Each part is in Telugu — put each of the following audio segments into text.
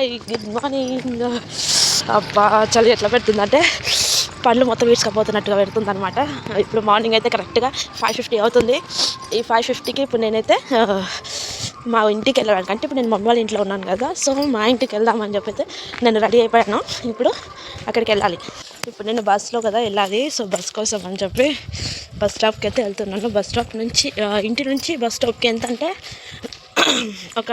హాయ్ గుడ్ మార్నింగ్ అబ్బా చలి ఎట్లా పెడుతుందంటే పళ్ళు మొత్తం వీడ్చుకపోతున్నట్టుగా పెడుతుంది అనమాట ఇప్పుడు మార్నింగ్ అయితే కరెక్ట్గా ఫైవ్ ఫిఫ్టీ అవుతుంది. ఈ ఫైవ్ ఫిఫ్టీకి ఇప్పుడు నేనైతే మా ఇంటికి వెళ్ళడానికి అంటే ఇప్పుడు నేను మమ్మీ వాళ్ళ ఇంట్లో ఉన్నాను కదా సో మా ఇంటికి వెళ్దామని చెప్పైతే నేను రెడీ అయిపోయాను. ఇప్పుడు అక్కడికి వెళ్ళాలి. ఇప్పుడు నేను బస్సులో కదా వెళ్ళాలి సో బస్ కోసం అని చెప్పి బస్ స్టాప్కి అయితే వెళ్తున్నాను. బస్ స్టాప్ నుంచి ఇంటి నుంచి బస్ స్టాప్కి ఎంత అంటే ఒక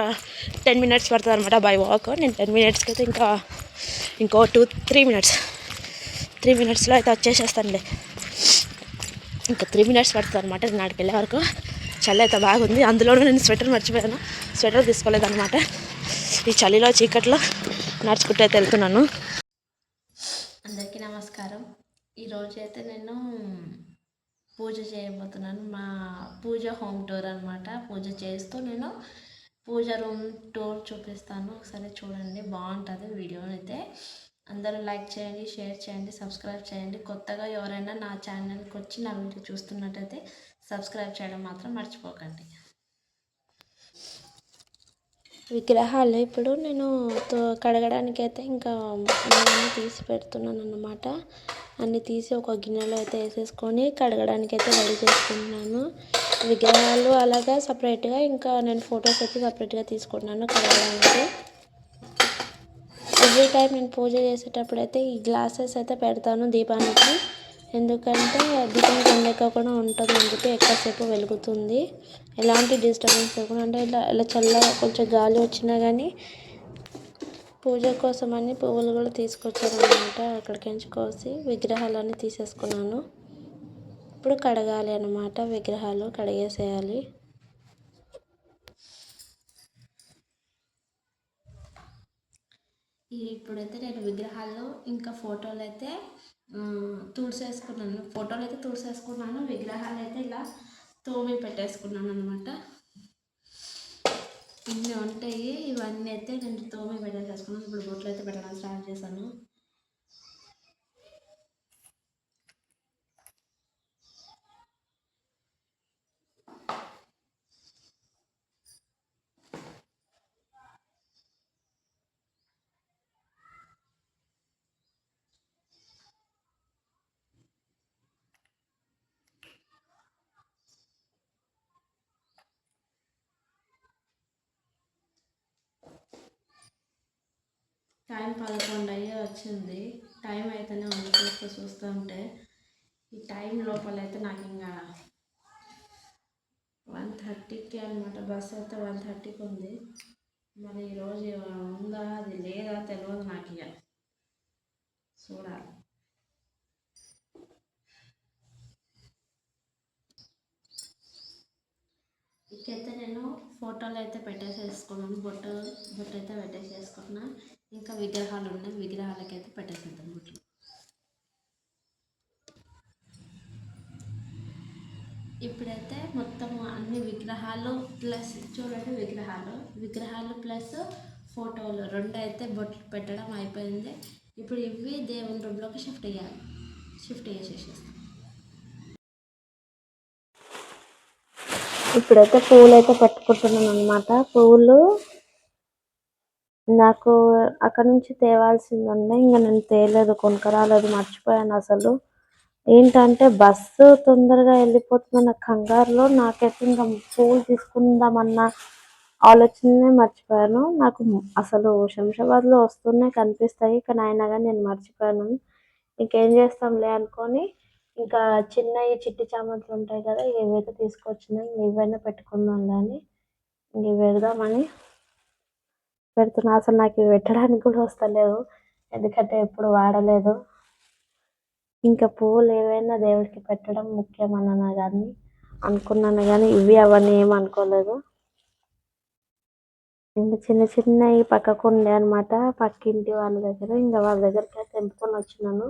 టెన్ మినిట్స్ పడుతుంది అనమాట బై వాక్ నేను టెన్ మినిట్స్కి అయితే ఇంకా ఇంకో టూ త్రీ మినిట్స్ త్రీ మినిట్స్లో అయితే వచ్చేసేస్తానులే. ఇంకా త్రీ మినిట్స్ పడుతుంది అనమాట నేను అక్కడికి వెళ్ళే వరకు. చలి అయితే బాగుంది. అందులోనూ నేను స్వెటర్ మర్చిపోయాను. స్వెటర్ తీసుకోలేదన్నమాట. ఈ చలిలో చీకట్లో నడుచుకుంటూ అయితే వెళ్తున్నాను అందరికీ నమస్కారం ఈరోజు అయితే నేను పూజ చేయబోతున్నాను. మా పూజ హోమ్ టూర్ అనమాట పూజ చేస్తూ నేను పూజ రూమ్ టూర్ చూపిస్తాను. ఒకసారి చూడండి బాగుంటుంది వీడియో అయితే. అందరూ లైక్ చేయండి షేర్ చేయండి సబ్స్క్రైబ్ చేయండి. కొత్తగా ఎవరైనా నా ఛానల్కి వచ్చి నా వీడియో చూస్తున్నట్టయితే సబ్స్క్రైబ్ చేయడం మాత్రం మర్చిపోకండి. విగ్రహాలు ఇప్పుడు నేను తో- కడగడానికి అయితే ఇంకా తీసి పెడుతున్నాను అన్నమాట అన్నీ తీసి ఒక గిన్నెలో అయితే వేసేసుకొని కడగడానికి అయితే రెడీ చేసుకుంటున్నాను. విగ్రహాలు అలాగా సపరేట్గా ఇంకా నేను ఫొటోస్ అయితే సపరేట్గా తీసుకుంటున్నాను కడగడానికి. ఎవ్రీ టైం నేను పూజ చేసేటప్పుడు అయితే ఈ గ్లాసెస్ అయితే పెడతాను దీపానికి. ఎందుకంటే దీపం కొండెక్కకుండా ఉంటుంది అందుకే ఎక్కువసేపు వెలుగుతుంది. ఎలాంటి డిస్టర్బెన్స్ లేకుండా అంటే ఇలా ఇలా చల్లగా కొంచెం గాలి వచ్చినా కానీ పూజ కోసం పువ్వులు కూడా తీసుకొచ్చారనమాట అక్కడికి కోసి విగ్రహాలన్నీ తీసేసుకున్నాను. ఇప్పుడు కడగాలి అన్నమాట విగ్రహాలు కడిగేసేయాలి. ఇప్పుడైతే నేను విగ్రహాలు ఇంకా ఫోటోలు అయితే తుడిసేసుకున్నాను. ఫోటోలు అయితే తుడిసేసుకున్నాను. విగ్రహాలు అయితే ఇలా తోమి పెట్టేసుకున్నాను అనమాట ఇన్ని ఉంటాయి ఇవన్నీ అయితే నేను తోమే పెట్టేసేసుకున్నాను ఇప్పుడు బొట్లు అయితే పెట్టడం స్టార్ట్ చేశాను. టైం పదకొండు అయ్యే వచ్చింది. టైం అయితేనే ఉంది చూస్తూ చూస్తూ ఉంటే. ఈ టైం లోపల అయితే నాకు ఇంకా వన్ థర్టీకి అనమాట బస్ అయితే వన్ థర్టీకి ఉంది. మరి ఈరోజు ఉందా? అది లేదా తెలియదు నాకు ఇక చూడాలి. ఇకైతే నేను ఫోటోలు అయితే పెట్టేసేసుకున్నాను. బొట్టు బొట్టు అయితే పెట్టేసేసుకున్నాను ఇంకా విగ్రహాలు ఉన్నాయి విగ్రహాలకైతే అయితే పెట్టేసేద్దాం బొట్లు ఇప్పుడైతే మొత్తం అన్ని విగ్రహాలు ప్లస్ చూడండి విగ్రహాలు. విగ్రహాలు ప్లస్ ఫోటోలు రెండు అయితే బొట్లు పెట్టడం అయిపోయింది. ఇప్పుడు ఇవి దేవుని రూమ్లోకి షిఫ్ట్ చేయాలి. షిఫ్ట్ చేసేసేస్తాం. ఇప్పుడైతే పువ్వులు అయితే పెట్టుకుంటున్నాను అనమాట పువ్వులు నాకు అక్కడ నుంచి తేవాల్సింది ఉండే ఇంకా నేను తేలేదు కొనుక్కరాలేదు మర్చిపోయాను అసలు. ఏంటంటే బస్సు తొందరగా వెళ్ళిపోతుందన్న కంగారులో నాకైతే ఇంకా పూలు తీసుకుందామన్న ఆలోచననే మర్చిపోయాను. నాకు అసలు శంషాబాద్లో వస్తూనే కనిపిస్తాయి కానీ అయినా కానీ నేను మర్చిపోయాను. ఇంకేం చేస్తాంలే అనుకొని ఇంకా చిన్నవి చిట్టి చామంతులు ఉంటాయి కదా ఏవైతే ఇవైతే తీసుకొచ్చినాయి ఇవైనా పెట్టుకుందాం కానీ ఇంక ఇవి పెడదామని పెడుతున్నా. అసలు నాకు ఇవి పెట్టడానికి కూడా వస్తలేదు. ఎందుకంటే ఎప్పుడు వాడలేదు. ఇంకా పువ్వులు ఏవైనా దేవుడికి పెట్టడం ముఖ్యం అన్నాను కానీ అనుకున్నాను కానీ ఇవి అవన్నీ ఏం అనుకోలేదు. ఇంకా చిన్న చిన్నవి పక్కకు ఉండే అనమాట పక్కింటి వాళ్ళ దగ్గర ఇంకా వాళ్ళ దగ్గరికి అయితే తెంపుకొని వచ్చినాను.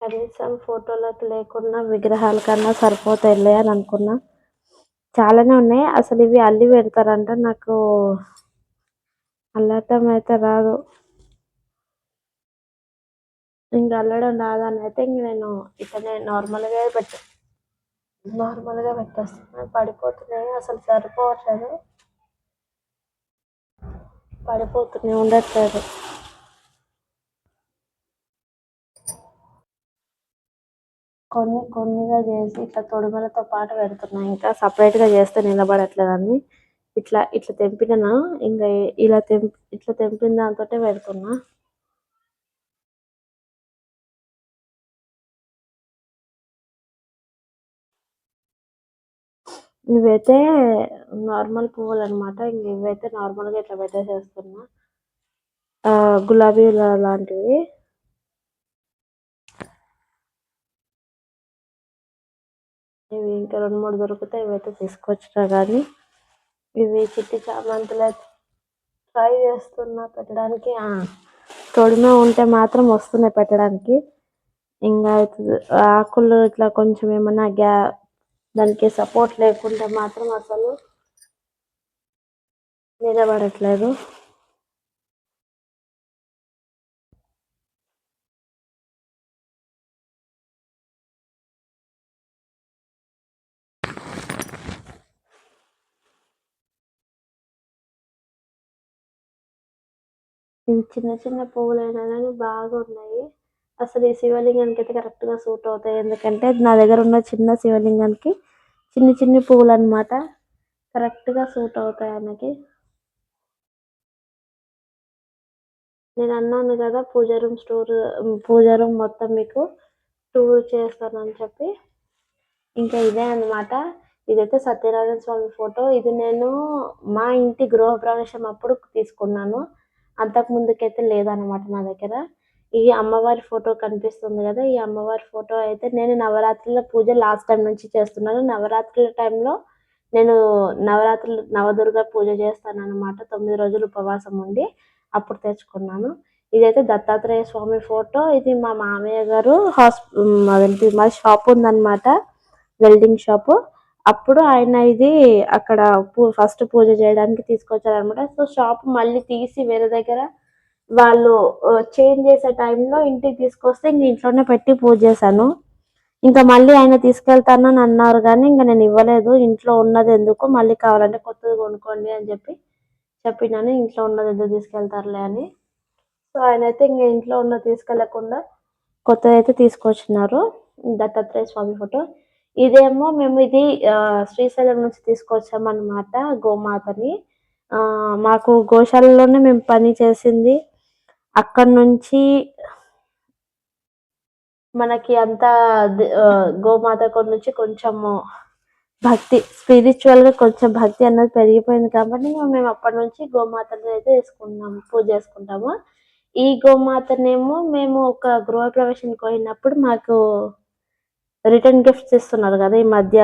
కనీసం ఫోటోలకు లేకున్నా విగ్రహాల కన్నా సరిపోతాయిలే అని అనుకున్నా. చాలానే ఉన్నాయి. అసలు ఇవి అల్లి పెడతారంట. నాకు అల్లటం అయితే రాదు. ఇంకా అల్లడం రాదని అయితే ఇంక నేను ఇట్లనే నార్మల్గా పెట్ట నార్మల్గా పెట్టేస్తున్నాను పడిపోతున్నాయి అసలు సరిపోవట్లేదు. పడిపోతూనే ఉండట్లేదు. కొన్ని కొన్నిగా చేసి ఇట్లా తొడిమలతో పాటు పెడుతున్నా. ఇంకా సపరేట్గా చేస్తే నిలబడట్లేదని. ఇట్లా ఇట్లా తెంపినా ఇంకా ఇలా తెంపి ఇట్లా తెంపిన దాంతో పెడుతున్నా. ఇవైతే నార్మల్ పువ్వులు అనమాట ఇంక ఇవైతే నార్మల్గా ఇట్లా పెట్టేసేస్తున్నా. గులాబీ లాంటివి. ఇవి ఇంకా రెండు మూడు దొరుకుతాయి. ఇవైతే తీసుకొచ్చినా కానీ ఇవి చిట్టి చామంతులు ట్రై చేస్తున్నా పెట్టడానికి. తొడిమే ఉంటే మాత్రం వస్తున్నాయి పెట్టడానికి. ఇంకా ఆకులు ఇట్లా కొంచెం ఏమన్నా గ్యా దానికి సపోర్ట్ లేకుంటే మాత్రం అసలు నిలబడట్లేదు. ఇవి చిన్న చిన్న పువ్వులైనా కానీ బాగా ఉన్నాయి. అసలు ఈ శివలింగానికి అయితే కరెక్ట్గా సూట్ అవుతాయి. ఎందుకంటే నా దగ్గర ఉన్న చిన్న శివలింగానికి చిన్ని చిన్ని పువ్వులు అనమాట కరెక్ట్గా సూట్ అవుతాయి ఆయనకి నేను అన్నాను కదా puja room store puja room మొత్తం మీకు టూర్ చేస్తానని చెప్పి. ఇంకా ఇదే అనమాట ఇదైతే సత్యనారాయణ స్వామి ఫోటో. ఇది నేను మా ఇంటి గృహప్రవేశం అప్పుడు తీసుకున్నాను. అంతకు ముందుకైతే లేదనమాట నా దగ్గర. ఈ అమ్మవారి ఫోటో కనిపిస్తుంది కదా ఈ అమ్మవారి ఫోటో అయితే నేను నవరాత్రుల పూజ లాస్ట్ టైం నుంచి చేస్తున్నాను. నవరాత్రుల టైంలో నేను నవరాత్రులు నవదుర్గ పూజ చేస్తాను అనమాట తొమ్మిది రోజులు ఉపవాసం ఉండి అప్పుడు తెచ్చుకున్నాను. ఇదైతే దత్తాత్రేయ స్వామి ఫోటో. ఇది మా మామయ్య గారు హాస్పి మా షాప్ ఉందన్నమాట. Welding shop. అప్పుడు ఆయన ఇది అక్కడ పూ ఫస్ట్ పూజ చేయడానికి తీసుకొచ్చారనమాట. సో షాప్ మళ్ళీ తీసి వేరే దగ్గర వాళ్ళు చేంజ్ చేసే టైంలో ఇంటికి తీసుకొస్తే ఇంక ఇంట్లోనే పెట్టి పూజ చేశాను. ఇంకా మళ్ళీ ఆయన తీసుకెళ్తానని అన్నారు కానీ ఇంకా నేను ఇవ్వలేదు. ఇంట్లో ఉన్నది ఎందుకు? మళ్ళీ కావాలంటే కొత్తది కొనుక్కోండి అని చెప్పి చెప్పినాను. ఇంట్లో ఉన్నది ఎందుకు తీసుకెళ్తారులే అని. సో ఆయన అయితే ఇంకా ఇంట్లో ఉన్నది తీసుకెళ్ళకుండా కొత్తది అయితే తీసుకొచ్చినారు. దత్తాత్రేయ స్వామి ఫోటో. ఇదేమో మేము ఇది శ్రీశైలం నుంచి తీసుకొచ్చామన్నమాట గోమాతని. మాకు గోశాలలోనే మేము పని చేసింది. అక్కడ నుంచి మనకి అంత గోమాత నుంచి కొంచెము భక్తి స్పిరిచువల్గా కొంచెం భక్తి అన్నది పెరిగిపోయింది కాబట్టి మేము అప్పటి నుంచి గోమాతని అయితే వేసుకున్నాము పూజ చేసుకుంటాము. ఈ గోమాతనేమో మేము ఒక గృహప్రవేశానికి పోయినప్పుడు మాకు రిటర్న్ గిఫ్ట్స్ ఇస్తున్నారు కదా ఈ మధ్య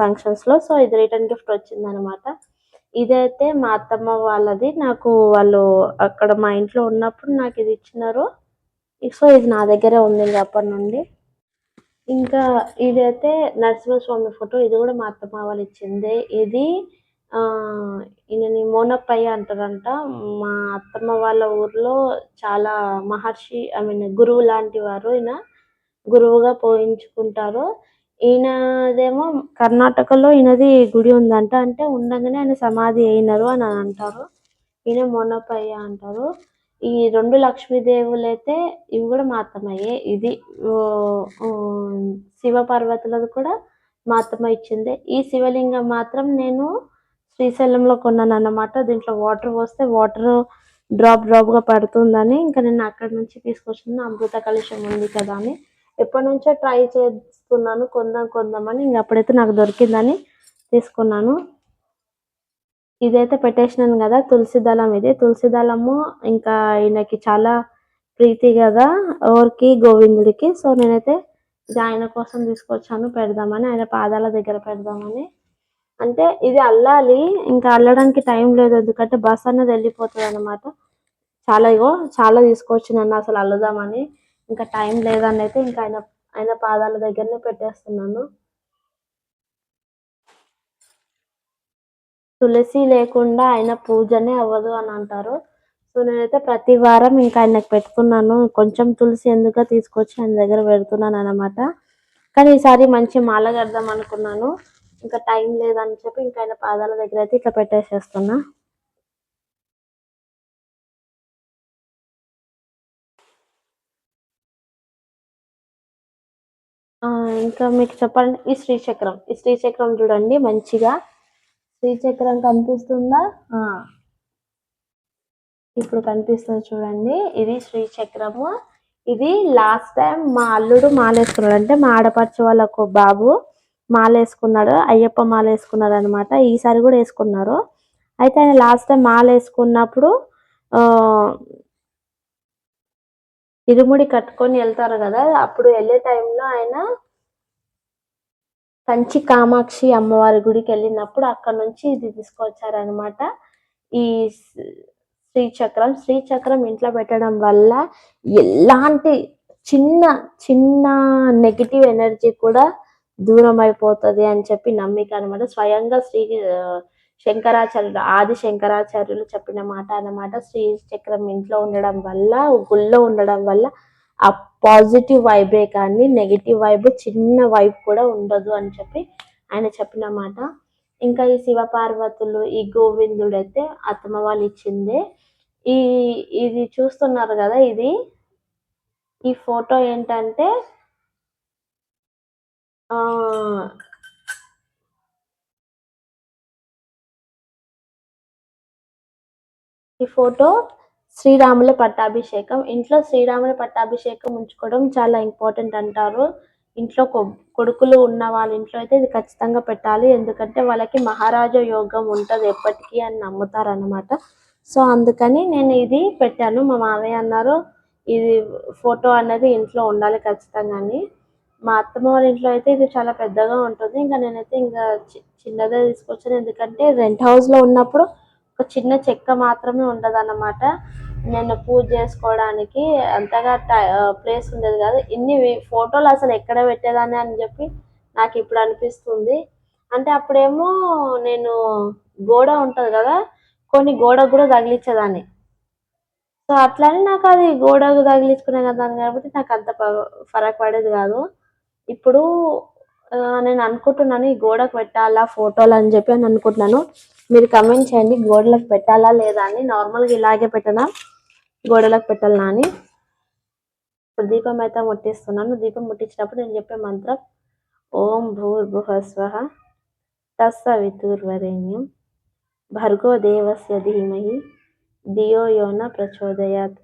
ఫంక్షన్స్లో సో ఇది రిటర్న్ గిఫ్ట్ వచ్చిందనమాట ఇదైతే మా అత్తమ్మ వాళ్ళది. నాకు వాళ్ళు అక్కడ మా ఇంట్లో ఉన్నప్పుడు నాకు ఇది ఇచ్చినారు. సో ఇది నా దగ్గరే ఉంది అప్పటి నుండి. ఇంకా ఇదైతే నరసింహస్వామి ఫోటో. ఇది కూడా మా అత్తమ్మ వాళ్ళు ఇచ్చింది. ఇది ఈయనని మోనప్పయ్య అంటారంట. మా అత్తమ్మ వాళ్ళ ఊర్లో చాలా మహర్షి ఐ మీన్ గురువు లాంటి వారు ఈయన. గురువుగా పోయించుకుంటారు. ఈయనదేమో కర్ణాటకలో ఈయనది గుడి ఉందంట. అంటే ఉండగానే ఆయన సమాధి అయినారు అని అంటారు. ఈయన మొనపయ్య అంటారు. ఈ రెండు లక్ష్మీదేవులు అయితే ఇవి కూడా మాత్రమయ్యే ఇది శివ పర్వతులది కూడా మా ఇచ్చింది. ఈ శివలింగం మాత్రం నేను శ్రీశైలంలో కొన్నాను అన్నమాట దీంట్లో వాటర్ పోస్తే వాటర్ డ్రాప్ డ్రాప్గా పడుతుందని. ఇంకా నేను అక్కడ నుంచి తీసుకొచ్చిన అమృత కలుషం ఉంది కదా అని. ఎప్పటి నుంచో ట్రై చేస్తున్నాను కొందాం కొందామని ఇంక అప్పుడైతే నాకు దొరికిందని తీసుకున్నాను. ఇదైతే పెట్టేసినాను కదా తులసి దళం ఇది. తులసి దళము ఇంకా ఈయనకి చాలా ప్రీతి కదా ఓర్కి గోవిందుడికి. సో నేనైతే ఇది ఆయన కోసం తీసుకొచ్చాను పెడదామని. ఆయన పాదాల దగ్గర పెడదామని. అంటే ఇది అల్లాలి ఇంకా అల్లడానికి టైం లేదు. ఎందుకంటే బస్ అన్నది వెళ్ళిపోతుంది అనమాట చాలా ఇగో చాలా తీసుకొచ్చినాను అసలు అల్లుదామని. ఇంకా టైం లేదని అయితే ఇంకా ఆయన ఆయన పాదాల దగ్గరనే పెట్టేస్తున్నాను. తులసి లేకుండా ఆయన పూజనే అవ్వదు అని అంటారు. సో నేనైతే ప్రతి వారం ఇంకా ఆయనకు పెట్టుకున్నాను. కొంచెం తులసి ఎందుకు తీసుకొచ్చి ఆయన దగ్గర పెడుతున్నాను అనమాట కానీ ఈసారి మంచి మాల కడదాం అనుకున్నాను. ఇంకా టైం లేదని చెప్పి ఇంకా ఆయన పాదాల దగ్గర అయితే ఇట్లా పెట్టేసేస్తున్నా. ఇంకా మీకు చెప్పండి ఈ శ్రీచక్రం. ఈ శ్రీచక్రం చూడండి మంచిగా శ్రీచక్రం కనిపిస్తుందా? ఆ. ఇప్పుడు కనిపిస్తుంది చూడండి ఇది శ్రీచక్రము. ఇది లాస్ట్ టైం మా అల్లుడు మాలేసుకున్నాడు. అంటే మా ఆడపడుచు వాళ్ళకు బాబు మాలేసుకున్నాడు అయ్యప్ప మాల వేసుకున్నాడు అనమాట ఈసారి కూడా వేసుకున్నారు. అయితే ఆయన లాస్ట్ టైం మాల వేసుకున్నప్పుడు ఇరుముడి కట్టుకొని వెళ్తారు కదా అప్పుడు వెళ్ళే టైంలో ఆయన కంచి కామాక్షి అమ్మవారి గుడికి వెళ్ళినప్పుడు అక్కడ నుంచి ఇది తీసుకొచ్చారనమాట ఈ శ్రీచక్రం శ్రీచక్రం ఇంట్లో పెట్టడం వల్ల ఎలాంటి చిన్న చిన్న నెగిటివ్ ఎనర్జీ కూడా దూరం అయిపోతుంది అని చెప్పి నమ్మిక అనమాట స్వయంగా శ్రీ శంకరాచార్యులు ఆది శంకరాచార్యులు చెప్పిన మాట అన్నమాట. శ్రీ చక్రం ఇంట్లో ఉండడం వల్ల గుళ్ళో ఉండడం వల్ల ఆ పాజిటివ్ వైబే కానీ నెగిటివ్ వైబ్ చిన్న వైబ్ కూడా ఉండదు అని చెప్పి ఆయన చెప్పిన మాట. ఇంకా ఈ శివ పార్వతులు ఈ గోవిందుడు అయితే అత్తమ్మ వాళ్ళు ఇచ్చిందే. ఈ ఇది చూస్తున్నారు కదా ఇది? ఈ ఫోటో ఏంటంటే ఈ ఫోటో శ్రీరాముల పట్టాభిషేకం. ఇంట్లో శ్రీరాముల పట్టాభిషేకం ఉంచుకోవడం చాలా ఇంపార్టెంట్ అంటారు. ఇంట్లో కొ- కొడుకులు ఉన్న వాళ్ళ ఇంట్లో అయితే ఇది ఖచ్చితంగా పెట్టాలి. ఎందుకంటే వాళ్ళకి మహారాజా యోగం ఉంటుంది ఎప్పటికీ అని నమ్ముతారు అనమాట సో అందుకని నేను ఇది పెట్టాను. మా మామయ్య అన్నారు ఇది ఫోటో అనేది ఇంట్లో ఉండాలి ఖచ్చితంగా అని మా అత్తమ్మ వాళ్ళ ఇంట్లో అయితే ఇది చాలా పెద్దగా ఉంటుంది. ఇంకా నేనైతే ఇంకా చి- చిన్నదే తీసుకొచ్చాను. ఎందుకంటే రెంట్ హౌస్లో ఉన్నప్పుడు ఒక చిన్న చెక్క మాత్రమే ఉండదు నేను పూజ చేసుకోవడానికి అంతగా ప్లేస్ ఉండేది కాదు. ఇన్ని ఫోటోలు అసలు ఎక్కడ పెట్టేదాన్ని అని చెప్పి నాకు ఇప్పుడు అనిపిస్తుంది. అంటే అప్పుడేమో నేను గోడ ఉంటుంది కదా కొన్ని గోడకు కూడా తగిలించేదాన్ని సో అట్లానే నాకు అది గోడకు తగిలించుకునే కదా కాబట్టి నాకు అంత ప- ఫరక్ పడేది కాదు. ఇప్పుడు నేను అనుకుంటున్నాను ఈ గోడకు పెట్టాలా ఫోటోలు అని చెప్పి అని అనుకుంటున్నాను. మీరు కమెంట్ చేయండి గోడలకు పెట్టాలా లేదా అని. నార్మల్గా ఇలాగే పెట్టనా? గోడలకు పెట్టాలా అని ఇప్పుడు దీపం అయితే ముట్టిస్తున్నాను. దీపం ముట్టించినప్పుడు నేను చెప్పే మంత్రం ఓం భూర్భువ తస్స తస్సవితుర్వరేణ్యం భర్గో దేవస్య ధీమహి దియో యోన ప్రచోదయాత్.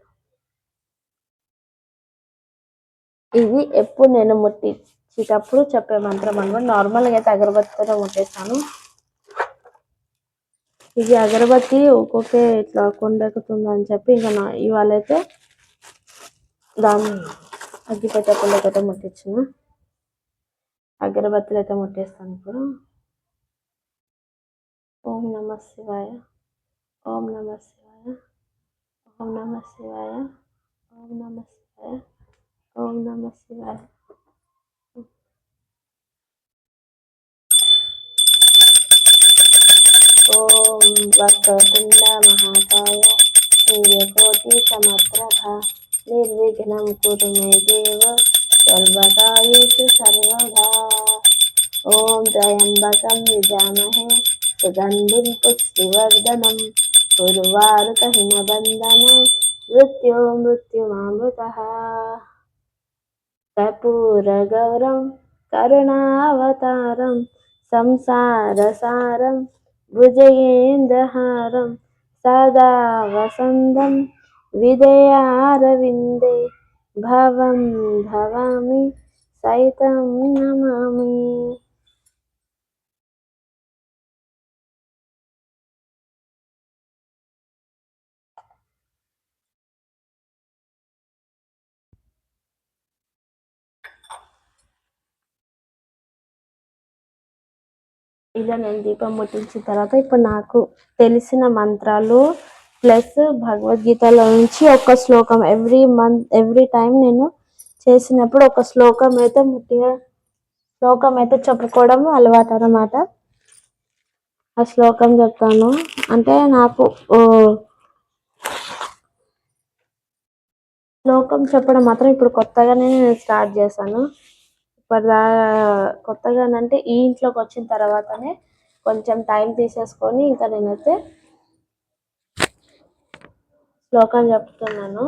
ఇది ఎప్పుడు నేను ముట్టించేటప్పుడు చెప్పే మంత్రం అనమాట. నార్మల్గా అయితే అగరబత్తితో ముట్టేస్తాను. ఇది అగరబత్తి ఒక్కొక్కే ఇట్లా కొండెక్కుతుంది అని చెప్పి ఇంకా నా ఇవాళ అయితే దాన్ని అగ్గిపెట్ట పుల్లకైతే ముట్టించిన అగరబత్తులు అయితే ముట్టేస్తాను ఇప్పుడు. ఓం నమ శివాయ ఓం నమ శివాయ ఓం నమ శివాయ ఓం నమ శివాయ ఓం నమ శివాయ. ॐ वक्रतुण्डमहाकाय सूर्यकोटिसमप्रभा निर्विघ्नं कुरु मे देव सर्वकायेषु सर्वदा ॐ त्र्यम्बकं विजामहे सुगन्धिं पुष्टिवर्धनं कुर्वारुकहिमबन्धनं मृत्यो मृत्युमामृतः। कपूरगौरं కర్పూరగౌరం కరుణావతారం సంసారసారం భుజగేంద్రహారం సదా వసంతం విదయారవిందే భవం ఇలా నేను దీపం ముట్టించిన తర్వాత ఇప్పుడు నాకు తెలిసిన మంత్రాలు ప్లస్ భగవద్గీతలో నుంచి ఒక శ్లోకం ఎవ్రీ మంత్ ఎవ్రీ టైం నేను చేసినప్పుడు ఒక శ్లోకం అయితే ముట్టిగా శ్లోకం అయితే చెప్పుకోవడం అలవాటు అనమాట ఆ శ్లోకం చెప్తాను. అంటే నాకు శ్లోకం చెప్పడం మాత్రం ఇప్పుడు కొత్తగానే నేను స్టార్ట్ చేశాను. ఇప్పటిదా కొత్తగా అంటే ఈ ఇంట్లోకి వచ్చిన తర్వాతనే కొంచెం టైం తీసేసుకొని ఇంకా నేనైతే శ్లోకం చెప్తున్నాను.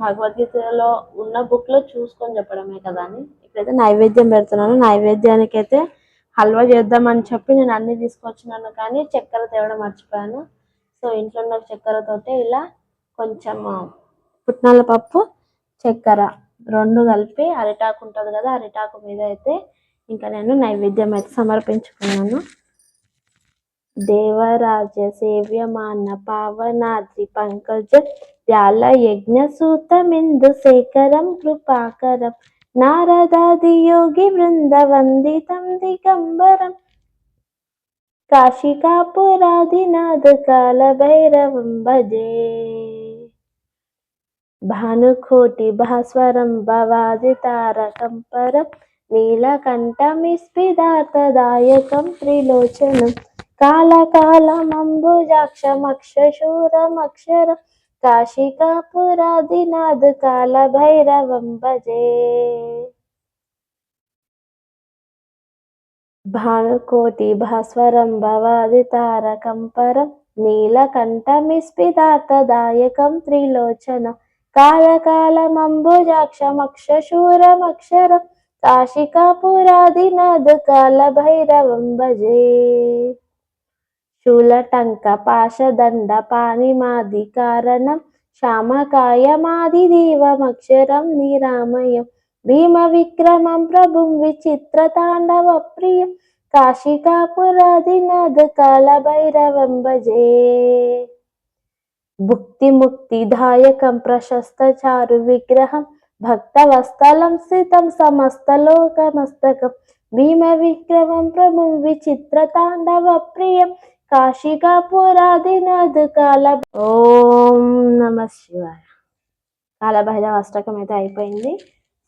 భగవద్గీతలో ఉన్న బుక్లో చూసుకొని చెప్పడమే కదా అని. ఇప్పుడైతే నైవేద్యం పెడుతున్నాను. నైవేద్యానికి అయితే హల్వా చేద్దామని చెప్పి నేను అన్ని తీసుకొచ్చినాను కానీ చక్కెర తేవడం మర్చిపోయాను. సో ఇంట్లో ఉన్న చక్కెరతోటే ఇలా కొంచెం పుట్నాల పప్పు చక్కెర. రెండు కలిపి అరిటాకు ఉంటుంది కదా అరిటాకు మీద అయితే ఇంకా నేను నైవేద్యం అయితే సమర్పించుకున్నాను. దేవరాజ సేవ్యమాన పావనాద్రి పంకజ ధ్యాల యజ్ఞ సూతమిందు శేఖరం కృపాకరం. నారదాది యోగి బృంద వందితం దిగంబరం. కాశికాపురాదినాథ కాల భైరవం భజే. భానుకోటి భాస్వరం భవాది తారకం పరం నీలకంఠమిస్పిదాతదాయకం త్రిలోచనం కాళకాళమంబుజాక్షమక్షశూరమక్షరం కాశికాపురాదినాథ్ కాల భైరవం భజే భానుకోటి భాస్వరం భవాది తారకం పరం నీలకంఠమిస్పిదాతదాయకం త్రిలోచనం కాళకాళమంబుజాక్షమక్షశూరమక్షరం కాశికాపురాదినాథ కాల భైరవం భజే శూలటంక పాశదండ పాణిమాది కారణం శ్యామకాయమాది దేవమక్షరం భుక్తి ముక్తి దాయకం ప్రశస్త చారు విగ్రహం భక్త భక్తవస్థలం స్థితం సమస్తలోకమస్తకం భీమ విక్రమం ప్రభు విచిత్ర తాండవ ప్రియం కాశికాపురాదినాథ కాల ఓం నమ శివాయ. కాలభైరవ అష్టకం అయితే అయిపోయింది.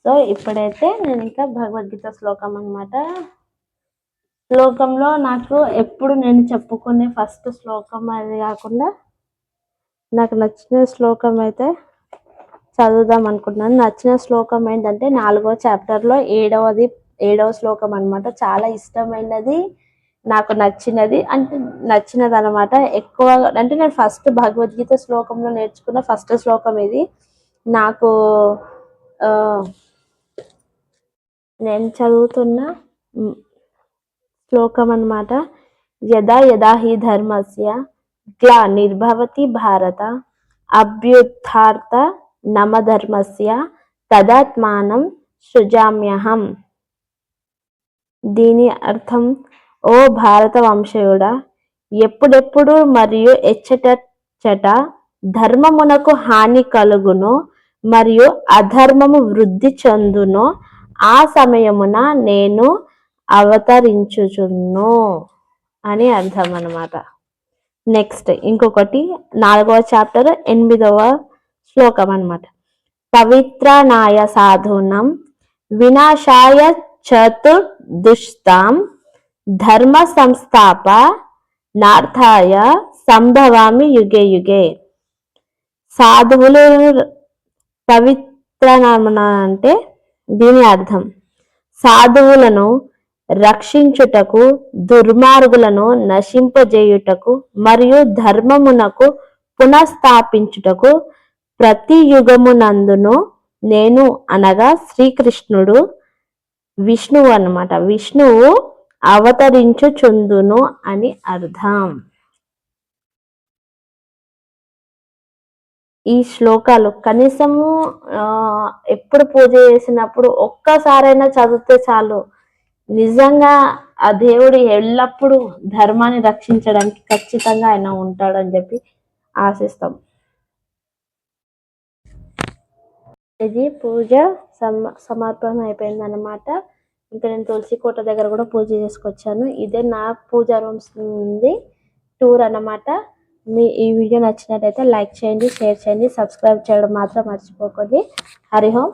సో ఇప్పుడైతే నేను ఇంకా భగవద్గీత శ్లోకం అనమాట శ్లోకంలో నాకు ఎప్పుడు నేను చెప్పుకునే ఫస్ట్ శ్లోకం అది కాకుండా నాకు నచ్చిన శ్లోకం అయితే చదువుదాం అనుకుంటున్నాను. నచ్చిన శ్లోకం ఏంటంటే నాలుగో చాప్టర్లో ఏడవది ఏడవ శ్లోకం అనమాట చాలా ఇష్టమైనది నాకు నచ్చినది. అంటే నచ్చినది అనమాట ఎక్కువ అంటే నేను ఫస్ట్ భగవద్గీత శ్లోకంలో నేర్చుకున్న ఫస్ట్ శ్లోకం ఇది. నాకు నేను చదువుతున్న శ్లోకం అన్నమాట. యదా యదా హి ధర్మస్య గ్లానిర్భవతి భారత అభ్యుత్థార్థ నమధర్మస్య తదాత్మానం సృజామ్యహం దీని అర్థం ఓ భారత వంశయుడా ఎప్పుడెప్పుడు మరియు ఎచ్చటచ్చట ధర్మమునకు హాని కలుగును మరియు అధర్మము వృద్ధి చెందునో ఆ సమయమున నేను అవతరించుచును అని అర్థం అన్నమాట నెక్స్ట్ ఇంకొకటి నాలుగవ చాప్టర్ ఎనిమిదవ శ్లోకం అనమాట పవిత్రనాయ సాధూనం వినాశాయ చతుర్దుష్టాం ధర్మ సంస్థాప నార్థాయ సంభవామి యుగే యుగే. సాధువులు పవిత్ర అంటే దీని అర్థం. సాధువులను రక్షించుటకు దుర్మార్గులను నశింపజేయుటకు మరియు ధర్మమునకు పునఃస్థాపించుటకు ప్రతి యుగమునందును నేను అనగా శ్రీకృష్ణుడు విష్ణువు అనమాట విష్ణువు అవతరించుచుందును అని అర్థం. ఈ శ్లోకాలు కనీసము ఎప్పుడు పూజ చేసినప్పుడు ఒక్కసారైనా చదివితే చాలు. నిజంగా ఆ దేవుడు ఎల్లప్పుడూ ధర్మాన్ని రక్షించడానికి ఖచ్చితంగా ఆయన ఉంటాడని చెప్పి ఆశిస్తాం. ఇది పూజ సమ సమర్పణ అయిపోయింది అనమాట ఇంకా నేను తులసి కోట దగ్గర కూడా పూజ చేసుకొచ్చాను. ఇదే నా పూజ రూమ్స్ ఉంది. టూర్ అన్నమాట. మీ ఈ వీడియో నచ్చినట్టయితే లైక్ చేయండి షేర్ చేయండి సబ్స్క్రైబ్ చేయడం మాత్రం మర్చిపోకండి. హరిహోం